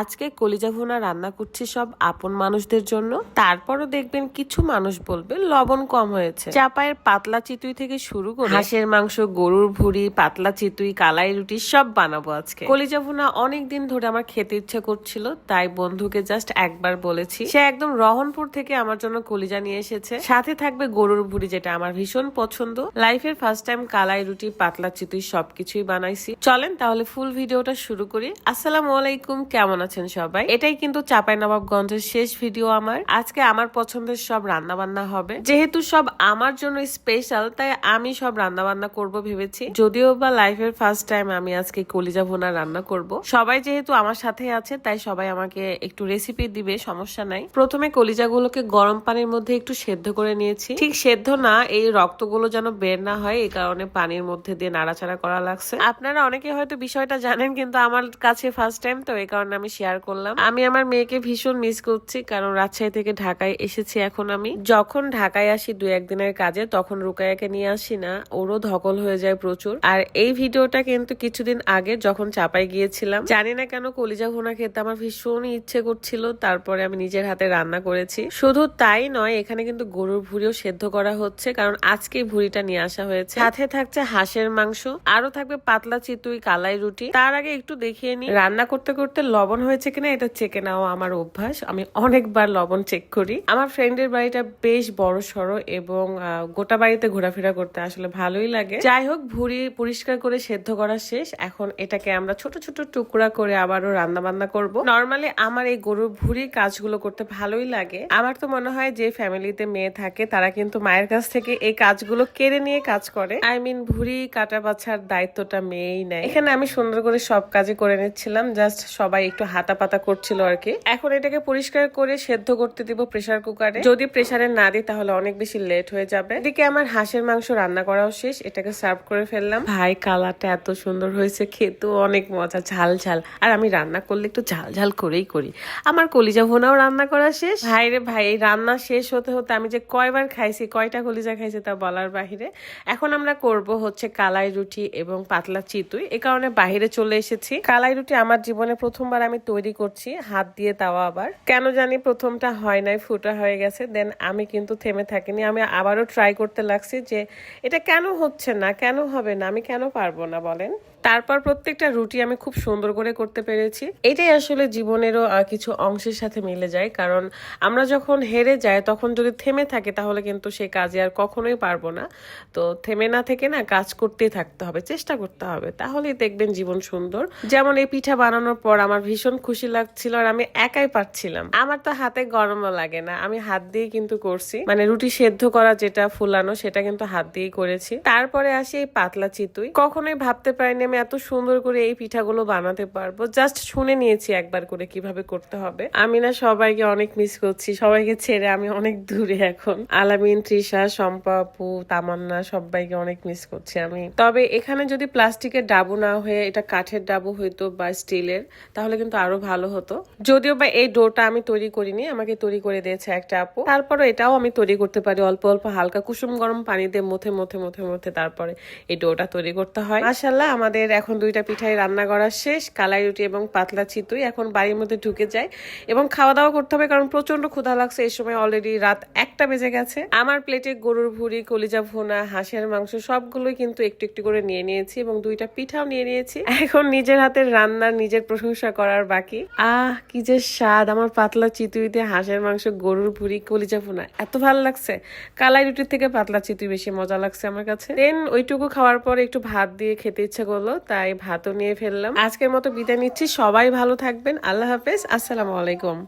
আজকে কলিজা ভুনা রান্না করছি সব আপন মানুষদের জন্য। তারপরও দেখবেন কিছু মানুষ বলবে, লবণ কম হয়েছে। চাপায়ের পাতলা চিতুই থেকে শুরু করে হাঁসের মাংস, গরুর ভুড়ি, পাতলা চিতুই, কালাই রুটি সব বানাবো আজকে। কলিজা ভুনা অনেক দিন ধরে আমার খেতে ইচ্ছে করছিল, তাই বন্ধুকে জাস্ট একবার বলেছি, সে একদম রহনপুর থেকে আমার জন্য কলিজা নিয়ে এসেছে। সাথে থাকবে গরুর ভুড়ি, যেটা আমার ভীষণ পছন্দ। লাইফের ফার্স্ট টাইম কালাই রুটি, পাতলা চিতুই সবকিছুই বানাইছি। চলেন তাহলে ফুল ভিডিওটা শুরু করি। আসসালামু আলাইকুম, কেমন আছেন সবাই। এটাই কিন্তু চাপাই নবাবগঞ্জের শেষ ভিডিও আমার। আজকে আমার পছন্দের সব রান্না বান্না হবে। যেহেতু সব আমার জন্য স্পেশাল তাই আমি সব রান্না বান্না করব ভেবেছি। যদিও বা লাইফের ফার্স্ট টাইম আমি আজকে কলিজা ভোনা রান্না করব। সবাই যেহেতু আমার সাথে আছে, তাই সবাই আমাকে একটু রেসিপি দিবে, সমস্যা নাই। প্রথমে কলিজাগুলোকে গরম পানির মধ্যে একটু সেদ্ধ করে নিয়েছি। ঠিক সেদ্ধ না, এই রক্তগুলো যেন বের না হয়, এই কারণে পানির মধ্যে দিয়ে নাড়াচাড়া করা লাগছে। আপনারা অনেকে হয়তো বিষয়টা জানেন, কিন্তু আমার কাছে ফার্স্ট টাইম তো এই কারণে আমি শেয়ার করলাম। আমি আমার মেয়েকে ভীষণ মিস করছি, কারণ রাজশাহী থেকে ঢাকায় এসেছি এখন আমি। যখন ঢাকায় আসি দু একদিনের কাজে, তখন রুকায়াকে নিয়ে আসি না, ওরও ধকল হয়ে যায় প্রচুর। আর এই ভিডিওটা কিন্তু কিছুদিন আগে যখন চাপাই গিয়েছিলাম, জানি না কেন কলিজা ভুনা খেতে আমার ভীষণ ইচ্ছে করছিল, তারপরে আমি নিজের হাতে রান্না করেছি। শুধু তাই নয়, এখানে কিন্তু গরুর ভুড়িও সেদ্ধ করা হচ্ছে, কারণ আজকে ভুড়িটা নিয়ে আসা হয়েছে। সাথে থাকছে হাঁসের মাংস আরও থাকবে পাতলা চিতুই কালাই রুটি। তার আগে একটু দেখিয়ে নি রান্না করতে করতে লবণ হয়েছে কিনা এটা চেকে নেওয়া আমার অভ্যাস। আমি অনেকবার লবণ চেক করি। আমার ফ্রেন্ডের বাড়িটা বেশ বড় সড়ো এবং গোটা বাড়িতে ঘোরাফেরা করতে আসলে ভালোই লাগে। যাই হোক, ভুড়ি পরিষ্কার করে সেদ্ধ করা শেষ। এখন এটাকে আমরা ছোট ছোট টুকরা করে আবারও রান্না বান্না করব। নর্মালি আমার এই গরুর ভুড়ির কাজগুলো করতে ভালোই লাগে। আমার তো মনে হয় যে ফ্যামিলিতে মেয়ে থাকে, তারা কিন্তু মায়ের কাছ থেকে এই কাজগুলো কেড়ে নিয়ে কাজ করে। আই মিন ভুড়ি কাটা বাছার দায়িত্বটা মেয়েই নেয়। এখানে আমি সুন্দর করে সব কাজই করে নিচ্ছিলাম। জাস্ট সবাই একটু হাতা পাতা করছিল আর কি। এখন এটাকে পরিষ্কার করে সেদ্ধ করতে দিব প্রেসার কুকারে যদি প্রেসারে না দিই, তাহলে অনেক বেশি লেট হয়ে যাবে। এদিকে আমার হাঁসের মাংস রান্না করাও শেষ, এটাকে সার্ভ করে ফেললাম। ভাই, কালারটা এত সুন্দর হয়েছে, খেতেও অনেক মজা, ঝাল ঝাল। আর আমি রান্না করলে একটু ঝাল ঝাল করেই করি। আমার কলিজা ভোনাও রান্না করা শেষ। ভাই রে ভাই, এই রান্না শেষ হতে হতে আমি যে কয়বার খাইছি, কয়টা কলিজা খাইছি তা বলার বাহিরে। এখন আমরা করব হচ্ছে কালাই রুটি এবং পাতলা চিতুই। এ কারণে বাহিরে চলে এসেছি। কালাই রুটি আমার জীবনে প্রথমবার আমি তৈরি করছি, হাত দিয়ে তাওয়া আবার। কেন জানি প্রথমটা হয় নাই, ফুটা হয়ে গেছে দেন আমি কিন্তু থেমে থাকিনি। আমি আবারও ট্রাই করতে লাগছি যে এটা কেন হচ্ছে না, কেন হবে না, আমি কেন পারব না বলেন। তারপর প্রত্যেকটা রুটি আমি খুব সুন্দর করে করতে পেরেছি। এটাই আসলে জীবনেরও কিছু অংশের সাথে মিলে যায়, কারণ আমরা যখন হেরে যাই, তখন যদি থেমে থাকে, তাহলে কিন্তু সেই কাজে আর কখনোই পারব না। তো থেমে না থেকে না, কাজ করতেই থাকতে হবে, চেষ্টা করতে হবে। তাহলেই দেখবেন জীবন সুন্দর। যেমন এই পিঠা বানানোর পর আমার ভীষণ খুশি লাগছিল আর আমি একাই পারছিলাম। আমার তো হাতে গরমও লাগে না। আমি হাত দিয়ে কিন্তু করছি। মানে রুটি সেদ্ধ করা যেটা ফুলানো, সেটা কিন্তু হাত দিয়েই করেছি। তারপরে আসি এই পাতলা চিতুই। কখনোই ভাবতে পারিনি আমি এত সুন্দর করে এই পিঠাগুলো বানাতে পারব। জাস্ট শুনে নিয়েছি একবার করে কীভাবে করতে হবে। আমি না সবাইকে অনেক মিস করছি। সবাইকে ছেড়ে আমি অনেক দূরে এখন। আলামিন, তৃষা, শম্পা আপু, তামান্না সবাইকে অনেক মিস করছি আমি। তবে এখানে যদি প্লাস্টিকের ডাবু না হয়ে, এটা কাঠের ডাবু হইতো বা স্টিলের তাহলে কিন্তু আরও ভালো হতো। যদিও বা এই ডোটা আমি তৈরি করিনি, আমাকে তৈরি করে দিয়েছে একটা আপু। তারপরে এটাও আমি তৈরি করতে পারি, অল্প অল্প হালকা কুসুম গরম পানি দিয়ে মথে মথে মথে মথে তারপরে এই ডোটা তৈরি করতে হয়। মাসাল্লাহ আমাদের এখন দুইটা পিঠাই রান্না করা শেষ। কালাই রুটি এবং পাতলা চিতুই এখন বাড়ির মধ্যে ঢুকে যায় এবং খাওয়া দাওয়া করতে হবে কারণ প্রচণ্ড ক্ষুধা লাগছে। এই সময় অলরেডি রাত একটা বেজে গেছে। আমার প্লেটে গরুর ভুড়ি, কলিজা ভুনা, হাঁসের মাংস সবগুলোই কিন্তু একটু একটু করে নিয়ে নিয়েছি এবং দুইটা পিঠাও নিয়ে নিয়েছি। এখন নিজের হাতের রান্নার নিজের প্রশংসা করার বাকি? আহ, কি যে স্বাদ, আমার পাতলা চিতুইতে হাঁসের মাংস, গরুর ভুড়ি, কলিজা ভুনা। এত ভালো লাগছে। কালাই রুটির থেকে পাতলা চিতুই বেশি মজা লাগছে আমার কাছে। দেন ওইটুকু খাওয়ার পর একটু ভাত দিয়ে খেতে ইচ্ছা করল, তাই ভাতও নিয়ে ফেললাম। আজকের মতো বিদায় নিচ্ছি। সবাই ভালো থাকবেন। আল্লাহ হাফেজ। আসসালামু আলাইকুম।